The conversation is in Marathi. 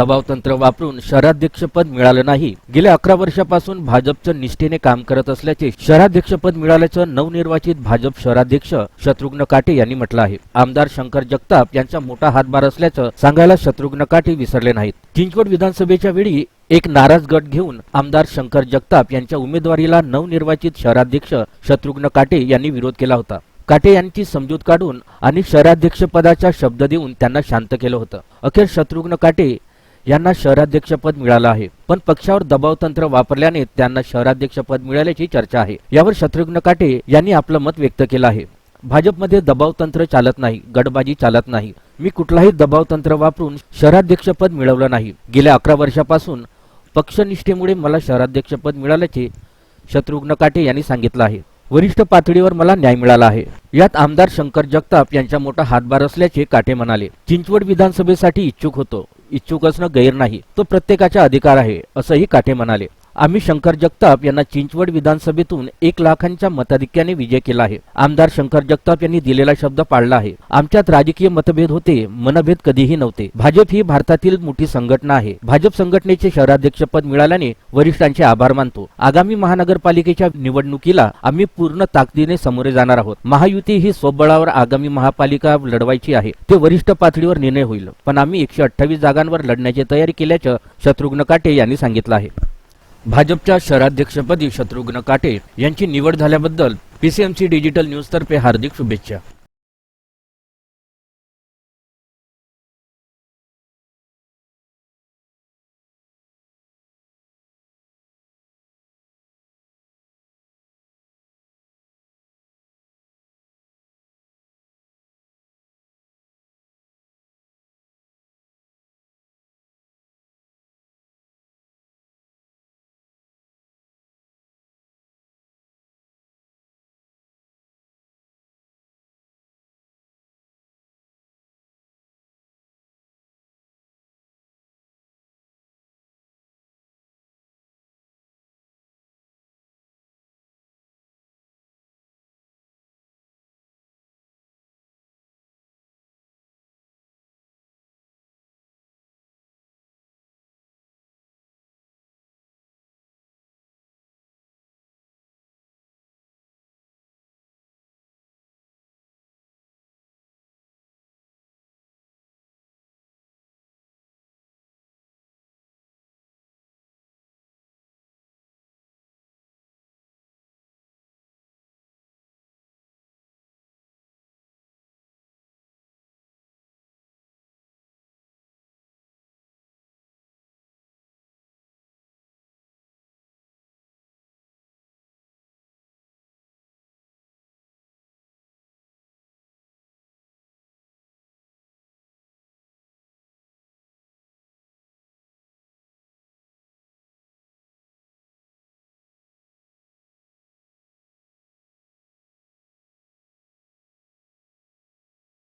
दबाव तंत्र वापरून शहराध्यक्षपद मिळालं नाही. गेल्या अकरा वर्षापासून भाजपचं निष्ठेने काम करत असल्याचे शहराध्यक्षपद मिळाल्याचं नवनिर्वाचित भाजप शहराध्यक्ष शत्रुघ्न काटे यांनी म्हटलं आहे. आमदार शंकर जगताप यांचा मोठा हातभार असल्याचं सांगायला शत्रुघ्न काटे विसरले नाहीत. चिंचवड विधानसभेच्या वेळी एक नाराज गट घेऊन आमदार शंकर जगताप यांच्या उमेदवारीला नवनिर्वाचित शहराध्यक्ष शत्रुघ्न काटे यांनी विरोध केला होता. काटे यांची समजूत काढून आणि शहराध्यक्षपदाचा शब्द देऊन त्यांना शांत केलं होतं. अखेर शत्रुघ्न काटे यांना शहराध्यक्षपद मिळालं आहे. पण पक्षावर दबाव तंत्र वापरल्याने त्यांना शहराध्यक्षपद मिळाल्याची चर्चा आहे. यावर शत्रुघ्न काटे यांनी आपलं मत व्यक्त केलं आहे. भाजपमध्ये दबाव तंत्र चालत नाही गडबाजी चालत नाही. मी कुठलाही दबाव तंत्र वापरून शहराध्यक्षपद मिळवलं नाही. गेल्या अकरा वर्षापासून पक्षनिष्ठेमुळे मला शहराध्यक्षपद मिळाल्याचे शत्रुघ्न काटे यांनी सांगितलं आहे. वरिष्ठ पातळीवर मला न्याय मिळाला आहे. यात आमदार शंकर जगताप यांचा मोठा हातभार असल्याचे काटे म्हणाले. चिंचवड विधानसभेसाठी इच्छुक होतो. इच्छुक असणं गैर नाही. तो प्रत्येकाचा अधिकार आहे असंही काटे म्हणाले. आम्ही शंकर जगताप यांना चिंचवड विधानसभेतून एक लाखांच्या मताधिक्याने विजय केला आहे. आमदार शंकर जगताप यांनी दिलेला शब्द पाळला आहे. आमच्यात राजकीय मतभेद होते मनभेद कधीही नव्हते. भाजप ही भारतातील मोठी संघटना आहे. भाजप संघटनेचे शहराध्यक्षपद मिळाल्याने वरिष्ठांचे आभार मानतो. आगामी महानगरपालिकेच्या निवडणुकीला आम्ही पूर्ण ताकदीने समोरे जाणार आहोत. महायुती ही स्वबळावर आगामी महापालिका लढवायची आहे. ते वरिष्ठ पातळीवर निर्णय होईल. पण आम्ही एकशे अठ्ठावीस जागांवर लढण्याची तयारी केल्याचं शत्रुघ्न काटे यांनी सांगितलं आहे. भाजपच्या शहराध्यक्षपदी शत्रुघ्न काटे यांची निवड झाल्याबद्दल पीसीएमसी डिजिटल न्यूजतर्फे हार्दिक शुभेच्छा.